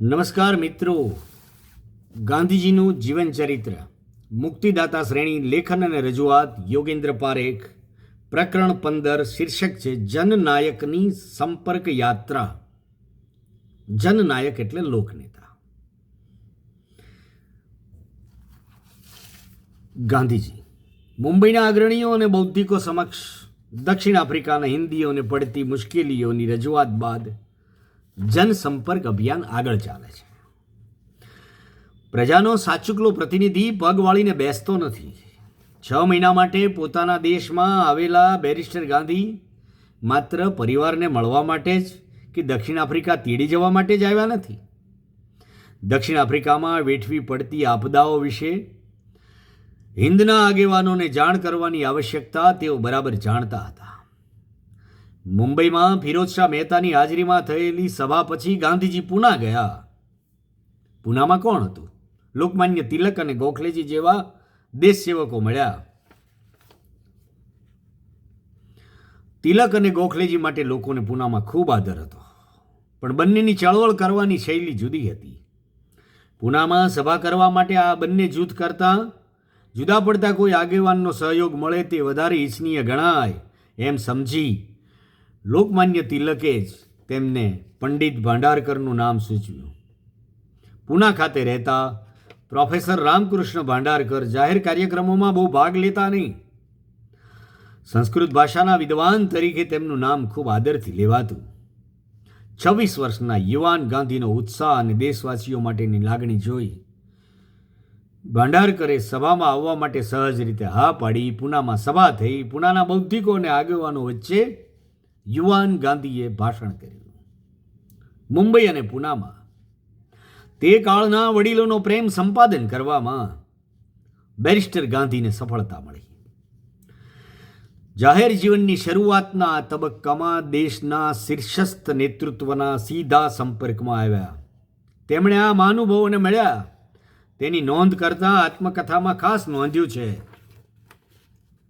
નમસ્કાર મિત્રો. ગાંધીજીનું જીવન ચરિત્ર. મુક્તિદાતા શ્રેણી લેખન અને રજૂઆત યોગેન્દ્ર પારેખ. પ્રકરણ પંદર શીર્ષક છે, જનનાયકની સંપર્ક યાત્રા. જનનાયક એટલે લોકનેતા. ગાંધીજી, મુંબઈના અગ્રણીઓ અને બૌદ્ધિકો સમક્ષ દક્ષિણ આફ્રિકાના હિન્દીઓને પડતી મુશ્કેલીઓની રજૂઆત બાદ જનસંપર્ક અભિયાન આગળ ચાલે છે. પ્રજાનો સાચુકલો પ્રતિનિધિ પગ વાળીને બેસતો નથી. છ મહિના માટે પોતાના દેશમાં આવેલા બેરિસ્ટર ગાંધી માત્ર પરિવારને મળવા માટે જ કે દક્ષિણ આફ્રિકા તીડી જવા માટે જ આવ્યા નથી? દક્ષિણ આફ્રિકામાં વેઠવી પડતી આપદાઓ વિશે હિન્દના આગેવાનોને જાણ કરવાની આવશ્યકતા તેઓ બરાબર જાણતા હતા. મુંબઈમાં ફિરોજ શાહ મહેતાની હાજરીમાં થયેલી સભા પછી ગાંધીજી પૂના ગયા. પૂનામાં કોણ હતું? લોકમાન્ય તિલક અને ગોખલેજી જેવા દેશ સેવકો મળ્યા. તિલક અને ગોખલેજી માટે લોકોને પૂનામાં ખૂબ આદર હતો. પણ બંનેની ચળવળ કરવાની શૈલી જુદી હતી. પૂનામાં સભા કરવા માટે આ બંને જૂથ કરતાં જુદા પડતા કોઈ આગેવાનનો સહયોગ મળે તે વધારે ઈચ્છનીય ગણાય એમ સમજી લોકમાન્ય તિલકે જ તેમને પંડિત ભાંડારકરનું નામ સૂચવ્યું પૂના ખાતે રહેતા પ્રોફેસર રામકૃષ્ણ ભાંડારકર જાહેર કાર્યક્રમોમાં બહુ ભાગ લેતા નહીં. સંસ્કૃત ભાષાના વિદ્વાન તરીકે તેમનું નામ ખૂબ આદરથી લેવાતું. છવ્વીસ વર્ષના યુવાન ગાંધીનો ઉત્સાહ અને દેશવાસીઓ માટેની લાગણી જોઈ. ભાંડારકરે સભામાં આવવા માટે સહજ રીતે હા પાડી, પૂનામાં સભા થઈ, પૂનાના બૌદ્ધિકો અને આગેવાનો વચ્ચે યુવાન ગાંધીએ ભાષણ કર્યું. મુંબઈ અને પૂનામાં તે કાળના વડીલોનો પ્રેમ સંપાદન કરવામાં બેરિસ્ટર ગાંધીને સફળતા મળી. જાહેર જીવનની શરૂઆતના તબક્કામાં દેશના શીર્ષસ્થ નેતૃત્વના સીધા સંપર્કમાં આવ્યા. તેમણે આ મહાનુભાવોને મળ્યા. તેની નોંધ કરતા આત્મકથામાં ખાસ નોંધ્યું છે.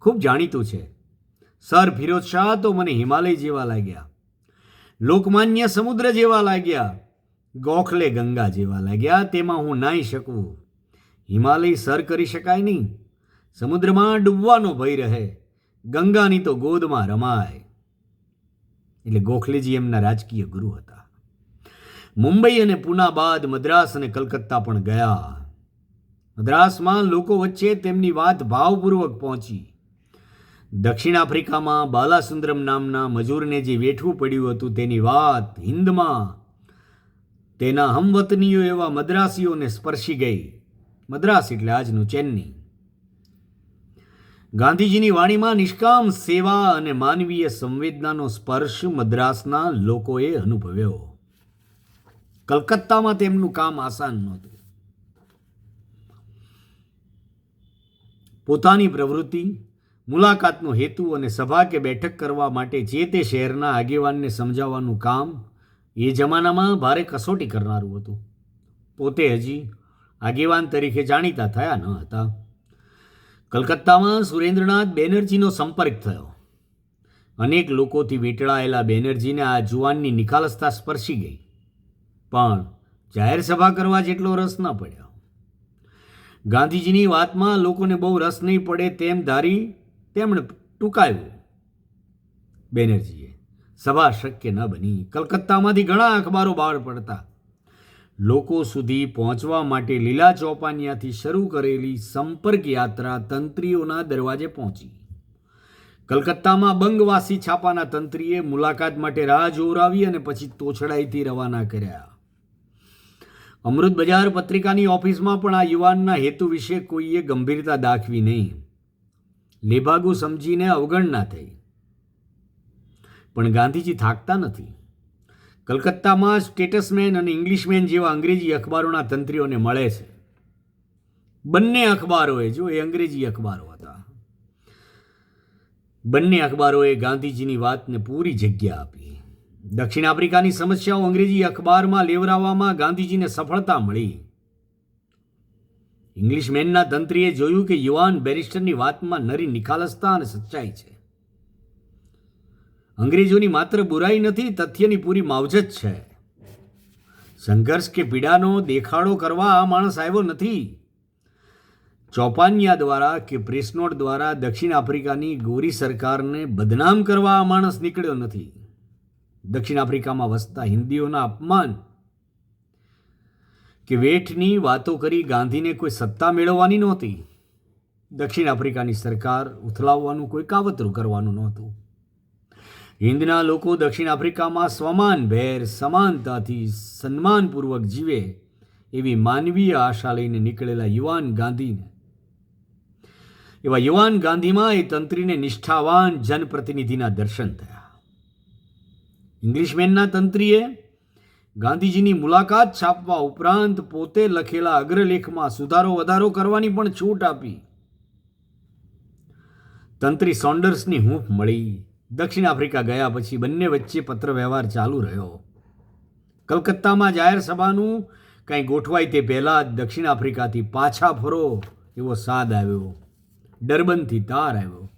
ખૂબ જાણીતું છે. સર ફિરોજ શાહ તો મને હિમાલય જેવા લાગ્યા. લોકમાન્ય સમુદ્ર જેવા લાગ્યા. ગોખલે ગંગા જેવા લાગ્યા. તેમાં હું નાહી શકું. હિમાલય સર કરી શકાય નહીં. સમુદ્રમાં ડૂબવાનો ભય રહે. ગંગાની તો ગોદમાં રમાય. એટલે ગોખલેજી એમના રાજકીય ગુરુ હતા. મુંબઈ અને પૂના બાદ મદ્રાસ અને કલકત્તા પણ ગયા. મદ્રાસમાં લોકો વચ્ચે તેમની વાત ભાવપૂર્વક પહોંચી. દક્ષિણ આફ્રિકામાં બાલાસુંદરમ નામના મજૂરને જે વેઠવું પડ્યું હતું તેની વાત હિન્દમાં. તેના હમવતનીઓ એવા મદ્રાસીઓને સ્પર્શી ગઈ. મદ્રાસ એટલે આજનું ચેન્નઈ. ગાંધીજીની વાણીમાં નિષ્કામ સેવા અને માનવીય સંવેદનાનો સ્પર્શ મદ્રાસના લોકોએ અનુભવ્યો. કલકત્તામાં તેમનું કામ આસાન નહોતું. પોતાની પ્રવૃત્તિ મુલાકાતનો હેતુ અને સભા કે બેઠક કરવા માટે જે તે શહેરના આગેવાનને સમજાવવાનું કામ એ જમાનામાં ભારે કસોટી કરનારું હતું. પોતે હજી આગેવાન તરીકે જાણીતા થયા ન હતા. કલકત્તામાં સુરેન્દ્રનાથ બેનર્જીનો સંપર્ક થયો. અનેક લોકોથી વીંટળાયેલા બેનર્જીને આ જુવાનની નિખાલસતા સ્પર્શી ગઈ. પણ જાહેર સભા કરવા જેટલો રસ ન પડ્યો. ગાંધીજીની વાતમાં લોકોને બહુ રસ નહીં પડે તેમ ધારી તેમણે ટૂંકાવ્યું, બેનર્જીએ, સભા શક્ય ન બની. કલકત્તામાંથી ઘણા અખબારો બહાર પડતા. લોકો સુધી પહોંચવા માટે લીલા ચોપાનિયાથી શરૂ કરેલી સંપર્ક યાત્રા તંત્રીઓના દરવાજે પહોંચી. કલકત્તામાં બંગવાસી છાપાના તંત્રીએ મુલાકાત માટે રાહ જોરાવી અને પછી તોછડાઈથી રવાના કર્યા. અમૃત બજાર પત્રિકાની ઓફિસમાં પણ આ યુવાનના હેતુ વિશે કોઈએ ગંભીરતા દાખવી નહીં. લેભાગુ સમજીને અવગણના થઈ. પણ ગાંધીજી થાકતા નથી. કલકત્તામાં સ્ટેટસમેન અને ઇંગ્લિશમેન જેવા અંગ્રેજી અખબારોના તંત્રીઓને મળે છે. બંને અખબારોએ, જો એ અંગ્રેજી અખબારો હતા. બંને અખબારોએ ગાંધીજીની વાતને પૂરી જગ્યા આપી. દક્ષિણ આફ્રિકાની સમસ્યાઓ અંગ્રેજી અખબારમાં લેવરાવવામાં ગાંધીજીને સફળતા મળી. ઇંગ્લિશમેનના તંત્રીએ જોયું કે યુવાન બેરિસ્ટરની વાતમાં નરી નિખાલસતા અને સચ્ચાઈ છે. અંગ્રેજોની માત્ર બુરાઈ નથી, તથ્યની પૂરી માવજત છે. સંઘર્ષ કે પીડાનો દેખાડો કરવા આ માણસ આવ્યો નથી. ચોપાનિયા દ્વારા કે પ્રેસનોટ દ્વારા દક્ષિણ આફ્રિકાની ગોરી સરકારને બદનામ કરવા આ માણસ નીકળ્યો નથી. દક્ષિણ આફ્રિકામાં વસતા હિન્દીઓના અપમાન કે વેઠની વાતો કરી ગાંધીને કોઈ સત્તા મેળવવાની નહોતી. દક્ષિણ આફ્રિકાની સરકાર ઉથલાવવાનું કોઈ કાવતરું કરવાનું નહોતું. હિન્દના લોકો દક્ષિણ આફ્રિકામાં સ્વમાન, ભેર, સમાનતાથી સન્માનપૂર્વક જીવે એવી માનવીય આશા લઈને નીકળેલા યુવાન ગાંધીને. એવા યુવાન ગાંધીમાં એ તંત્રીને નિષ્ઠાવાન જનપ્રતિનિધિના દર્શન થયા. ઇંગ્લિશમેનના તંત્રીએ ગાંધીજીની મુલાકાત છાપવા ઉપરાંત પોતે લખેલા અગ્રલેખમાં સુધારો વધારો કરવાની પણ છૂટ આપી. તંત્રી સોન્ડર્સની હૂંફ મળી. દક્ષિણ આફ્રિકા ગયા પછી બંને વચ્ચે પત્ર વ્યવહાર ચાલુ રહ્યો. કલકત્તામાં જાહેર સભાનું કંઈ ગોઠવાય તે પહેલાં જ દક્ષિણ આફ્રિકાથી પાછા ફરો એવો સાદ આવ્યો. ડરબનથી તાર આવ્યો.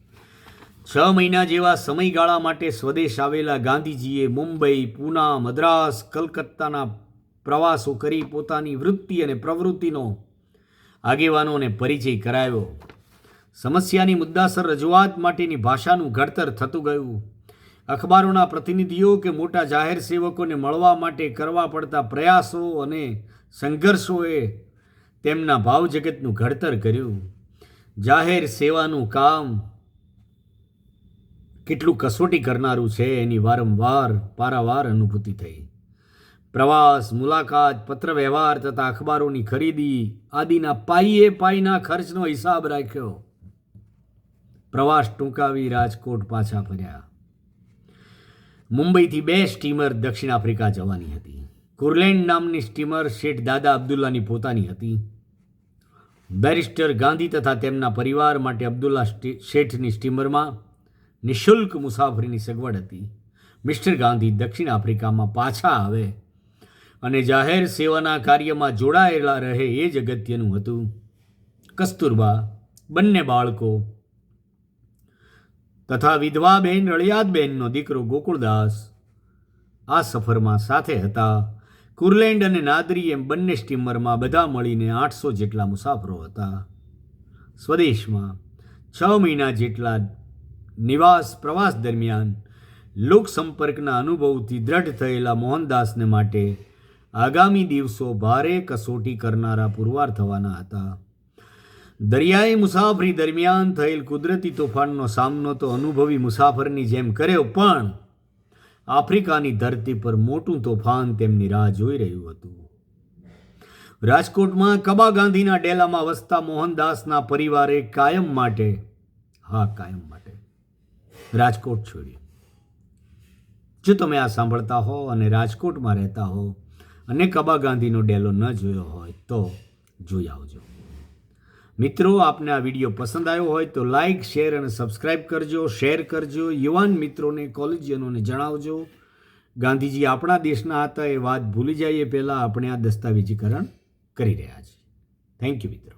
છ મહિના જેવા સમયગાળા માટે સ્વદેશ આવેલા ગાંધીજીએ મુંબઈ, પૂના, મદ્રાસ, કલકત્તાના પ્રવાસો કરી પોતાની વૃત્તિ અને પ્રવૃત્તિનો આગેવાનોને પરિચય કરાવ્યો. સમસ્યાની મુદ્દાસર રજૂઆત માટેની ભાષાનું ઘડતર થતું ગયું. અખબારોના પ્રતિનિધિઓ કે મોટા જાહેર સેવકોને મળવા માટે કરવા પડતા પ્રયાસો અને સંઘર્ષોએ તેમના ભાવજગતનું ઘડતર કર્યું. જાહેર સેવાનું કામ કેટલું કસોટી કરનારું છે એની વારંવાર પારાવાર અનુભૂતિ થઈ. પ્રવાસ, મુલાકાત પત્ર વ્યવહાર તથા અખબારોની ખરીદી આદિના પાઈએ પાઈના ખર્ચનો હિસાબ રાખ્યો. પ્રવાસ ટૂંકાવી રાજકોટ પાછા ફર્યા. મુંબઈથી બે સ્ટીમર દક્ષિણ આફ્રિકા જવાની હતી. કુરલેન્ડ નામની સ્ટીમર શેઠ દાદા અબ્દુલ્લાની પોતાની હતી. બેરિસ્ટર ગાંધી તથા તેમના પરિવાર માટે અબ્દુલ્લા શેઠની સ્ટીમરમાં નિઃશુલ્ક મુસાફરીની સગવડ હતી. મિસ્ટર ગાંધી દક્ષિણ આફ્રિકામાં પાછા આવે અને જાહેર સેવાના કાર્યમાં જોડાયેલા રહે એ જ અગત્યનું હતું. કસ્તુરબા, બંને બાળકો તથા વિધવા બેન રળિયાદબેનનો દીકરો ગોકુળદાસ આ સફરમાં સાથે હતા. કુરલેન્ડ અને નાદરી એમ બંને સ્ટીમરમાં બધા મળીને આઠસો જેટલા મુસાફરો હતા. સ્વદેશમાં છ મહિના જેટલા નિવાસ પ્રવાસ દરમિયાન લોકસંપર્કના અનુભવથી દ્રઢ થયેલા મોહનદાસને માટે આગામી દિવસો ભારે કસોટી કરનારા પુરવાર થવાના હતા. દરિયાઈ મુસાફરી દરમિયાન થયેલ કુદરતી તોફાનનો સામનો તો અનુભવી મુસાફરની જેમ કર્યો, પણ આફ્રિકાની ધરતી પર મોટું તોફાન તેમની રાહ જોઈ રહ્યું હતું. રાજકોટમાં કબા ગાંધીના ડેલામાં વસતા મોહનદાસના પરિવારે કાયમ માટે, હા, કાયમ માટે રાજકોટ છોડ્યું. જો તમે આ સાંભળતા હો અને રાજકોટમાં રહેતા હો અને કબા ગાંધીનો ડેલો ન જોયો હોય તો જોઈ આવજો. મિત્રો, આપને આ વીડિયો પસંદ આવ્યો હોય તો લાઈક, શેર અને સબસ્ક્રાઇબ કરજો, શેર કરજો, યુવાન મિત્રોને, કોલેજિયનોને જણાવજો. ગાંધીજી આપણા દેશના હતા, એ વાત ભૂલી જઈએ, પહેલાં આપણે આ દસ્તાવેજીકરણ કરી રહ્યા છીએ. થેન્ક યુ મિત્રો.